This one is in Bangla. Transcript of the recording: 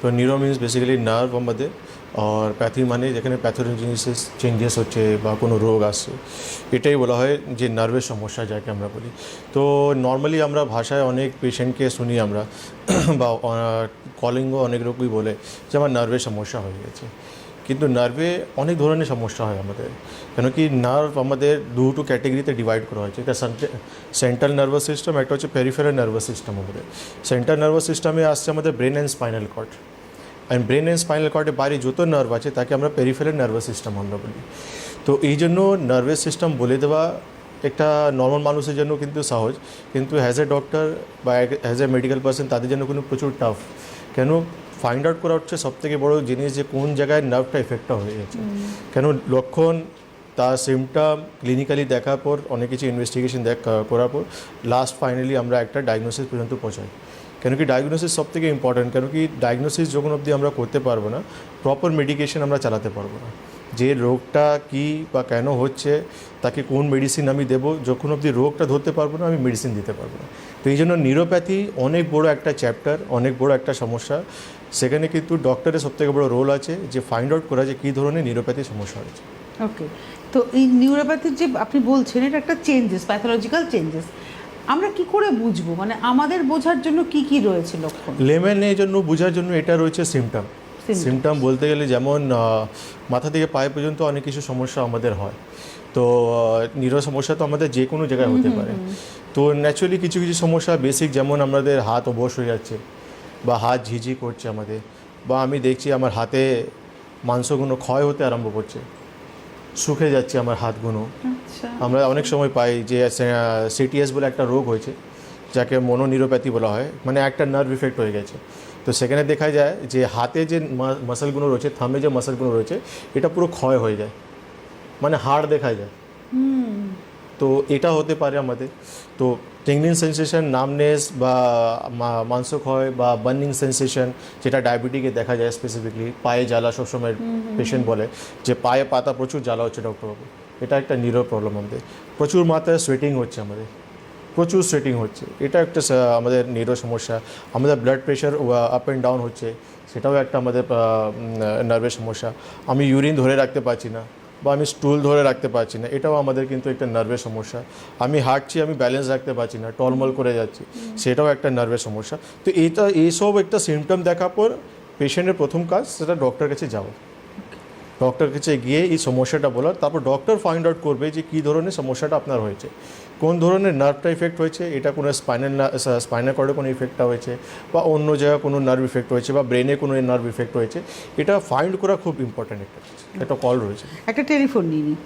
তো নিউরো মিনস বেসিক্যালি নার্ভ আমাদের আর প্যাথি মানে যেখানে প্যাথোজেনিসিস চেঞ্জেস হচ্ছে বা কোনো রোগ আসছে, এটাই বলা হয় যে নার্ভের সমস্যা যাকে আমরা বলি। তো নর্মালি আমরা ভাষায় অনেক পেশেন্টকে শুনি আমরা, বা কলিংও অনেক লোকই বলে যে আমার নার্ভের সমস্যা হয়ে গেছে। কিন্তু নার্ভে অনেক ধরনের সমস্যা হয় আমাদের। কেন কি নার্ভ আমাদের দুটো ক্যাটেগরিতে ডিভাইড করা হয়েছে। একটা সেন্ট্রাল নার্ভাস সিস্টেম একটা হচ্ছে পেরিফেরাল নার্ভাস সিস্টেম আমাদের। সেন্ট্রাল নার্ভাস সিস্টেমে আসছে আমাদের brain and spinal cord and brain and spinal কর্ডের বাইরে যত নার্ভ আছে, তাকে আমরা পেরিফেরাল নার্ভাস সিস্টেম আমরা বলি। তো এই জন্য নার্ভাস সিস্টেম বলে দেওয়া একটা নর্মাল মানুষের জন্য কিন্তু সহজ। কিন্তু অ্যাজ এ ডক্টর বা অ্যাজ এ মেডিকেল পার্সন তাদের জন্য কিন্তু প্রচুর টাফ কেন? ফাইন্ড আউট করা হচ্ছে সবথেকে বড় জিনিস যে কোন জায়গায় নার্ভটা এফেক্টটা হয়ে গেছে কেন লক্ষণ তার সিমটাম ক্লিনিক্যালি দেখার পর অনেক কিছু ইনভেস্টিগেশন দেখ করার পর লাস্ট ফাইনালি আমরা একটা ডায়াগনোসিস পর্যন্ত পৌঁছাই। কেন কি ডায়াগনোসিস সব থেকে ইম্পর্ট্যান্ট কেন কি ডায়াগনোসিস যখন অবধি আমরা করতে পারব না প্রপার মেডিকেশন আমরা চালাতে পারব না। যে রোগটা কি বা কেন হচ্ছে তাকে কোন মেডিসিন আমি দেবো যখন অবধি রোগটা ধরতে পারব না আমি মেডিসিন দিতে পারব না। তো এই জন্য নিউরোপ্যাথি অনেক বড় একটা চ্যাপ্টার অনেক বড় একটা সমস্যা। সেখানে কিন্তু ডক্টরের সবথেকে বড় রোল আছে যে ফাইন্ড আউট করা যে কী ধরনের নিউরোপ্যাথি সমস্যা হয়েছে। ওকে তো এই নিউরোপ্যাথির যে আপনি বলছেন এটা একটা চেঞ্জেস প্যাথোলজিক্যাল চেঞ্জেস আমরা কি করে বুঝব? মানে আমাদের বোঝার জন্য কি কি রয়েছে লক্ষণ? লেমেনের জন্য বোঝার জন্য এটা রয়েছে সিমটাম. সিমটাম বলতে গেলে যেমন মাথা থেকে পায়ে পর্যন্ত অনেক কিছু সমস্যা আমাদের হয়। তো নিরো সমস্যা তো আমাদের যে কোনো জায়গায় হতে পারে। তো ন্যাচুরালি কিছু কিছু সমস্যা বেসিক যেমন আমাদের হাত অবশ হয়ে যাচ্ছে বা হাত ঝিঝি করছে আমাদের বা আমি দেখছি আমার হাতে মাংসগুলো ক্ষয় হতে আরম্ভ করছে। শুকে যাচ্ছে আমার হাতগুলো। আচ্ছা। আমরা অনেক সময় পাই যে সিটিএস বলে একটা রোগ হয়েছে। যাকে মনোনিরোপ্যাথি বলা হয় মানে একটা নার্ভ ইফেক্ট হয়ে গেছে। তো সেখানে দেখা যায় যে হাতে যে মাসেলগুলো রয়েছে থামে যে মাসেলগুলো রয়েছে এটা পুরো ক্ষয় হয়ে যায়। মানে হাড় দেখা যায়। তো এটা হতে পারে আমাদের। তো টিংলিং সেন্সেশন নামনেস বা মাংসক্ষয় বা বার্নিং সেন্সেশন যেটা ডায়াবেটিকে দেখা যায় স্পেসিফিকলি পায়ে জ্বালা সবসময় পেশেন্ট বলে যে পায়ে পাতা প্রচুর জ্বালা হচ্ছে ডক্টরবাবু এটা একটা নিরো প্রবলেম আমাদের। প্রচুর মাত্রায় সোয়েটিং হচ্ছে আমাদের। প্রচুর সোয়েটিং হচ্ছে। এটা একটা আমাদের নিরো সমস্যা। আমাদের blood pressure up and down হচ্ছে। সেটাও একটা আমাদের নার্ভের সমস্যা। আমি ইউরিন ধরে রাখতে পারছি না বা আমি স্টুল ধরে রাখতে পারছি না, এটাও আমাদের কিন্তু একটা নার্ভের সমস্যা। আমি হাঁটছি, আমি ব্যালেন্স রাখতে পারছি না, টলমল করে যাচ্ছি। সেটাও একটা নার্ভের সমস্যা। তো এটা এইসব একটা সিমটম দেখার পর পেশেন্টের প্রথম কাজ, সেটা ডক্টর কাছে যাওয়া। ডক্টর কাছে গিয়ে এই সমস্যাটা বলার, তারপর ডক্টর ফাইন্ড আউট করবে যে কী ধরনের সমস্যাটা আপনার হয়েছে। কোন ধরনের নার্ভটা ইফেক্ট হয়েছে, এটা কোনো স্পাইনাল স্পাইনাল কর্ডে কোনো ইফেক্টটা হয়েছে, বা অন্য জায়গায় কোনো নার্ভ ইফেক্ট হয়েছে, বা ব্রেনে কোনো নার্ভ ইফেক্ট হয়েছে, এটা ফাইন্ড করা খুব ইম্পর্ট্যান্ট একটা একটা কল রয়েছে। একটা টেলিফোন নিয়ে নিই